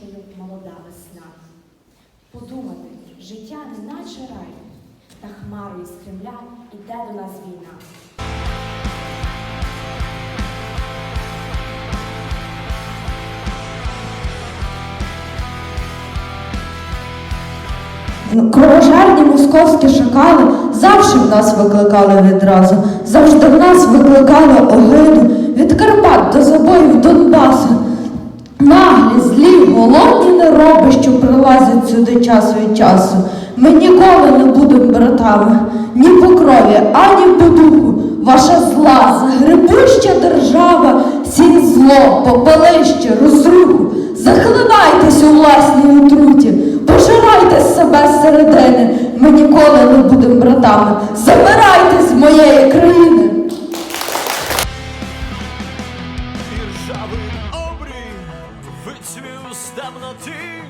водограй, молода весна. Подумати, життя не наче рай, та хмарою з Кремля іде до нас війна. Кровожерні московські шакали завжди в нас викликали відразу, завжди в нас викликали огиду від Карпат до забоїв Донбасу. Наглі, злі, голодні нероби, що прилазять сюди час від часу. Ми ніколи не будемо братами, ні по крові, ані по духу. Ваша зла, загребуща держава, сінь зло, попелище, розруху. Захлинайтесь у власній отруті, пожирайте себе зсередини. Ми ніколи не будемо братами. Забирайте з моєї країни. Вицвів з темноти,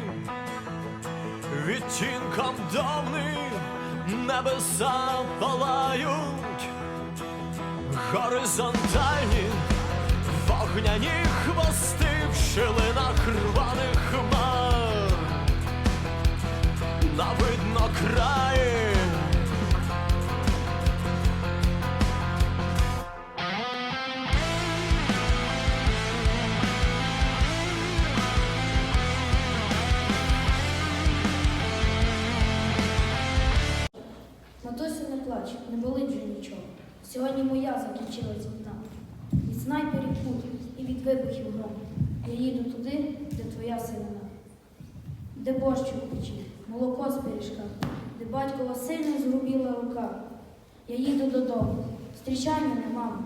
відтінком давним небеса палають, горизонтальні вогняні хвости в шилинах рваних хмар, на видно краї. Плач, не болить вже нічого. Сьогодні моя закінчилась війна. Від снайперів пут і від вибухів гром. Я їду туди, де твоя синина. Де борщ у печі, молоко з пиріжка, де батькова сильно згрубіла рука. Я їду додому. Зустрічай мене, мамо.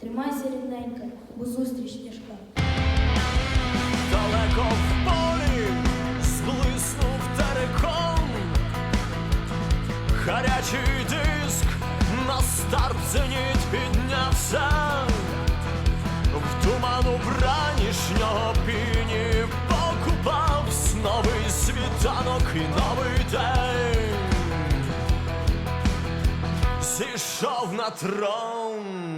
Тримайся рідненька, бо зустріч тяжка. Далеко в гарячий диск на старт зеніт піднявся, в туману вранішнього піні покупав новий світанок і новий день. Зійшов на трон.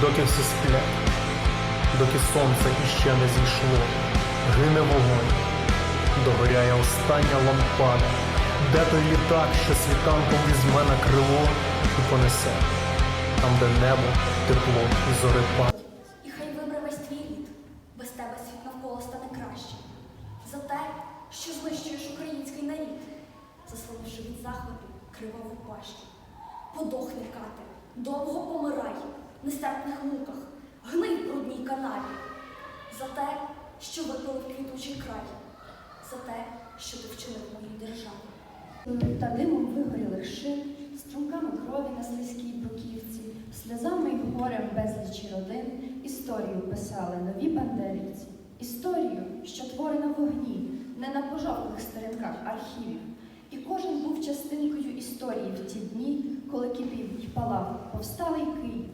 доки всі сплять, доки сонце іще не зійшло, гине вогонь, догоряє остання лампада, де той літак, що світанком візьме на крило і понесе, там, де небо, тепло і зорепад. І хай вибре весь твій рід, без тебе світ навколо стане краще. За те, що знищуєш український нарід, заслонивши від захвату криваву пащу. Подохни, кате, довго помирай, нестерпних муках, гний в брудній канаві. За те, що випили квітучий край, за те, що ти вчинив моїй державі. Та димом вигорілих шин, струмками крові на слизькій бруківці, сльозами й горем безлічі родин історію писали нові бандерівці. Історію, що творена вогні, не на пожовклих сторінках архівів. І кожен був частинкою історії в ті дні, коли кипів й палав повсталий Київ.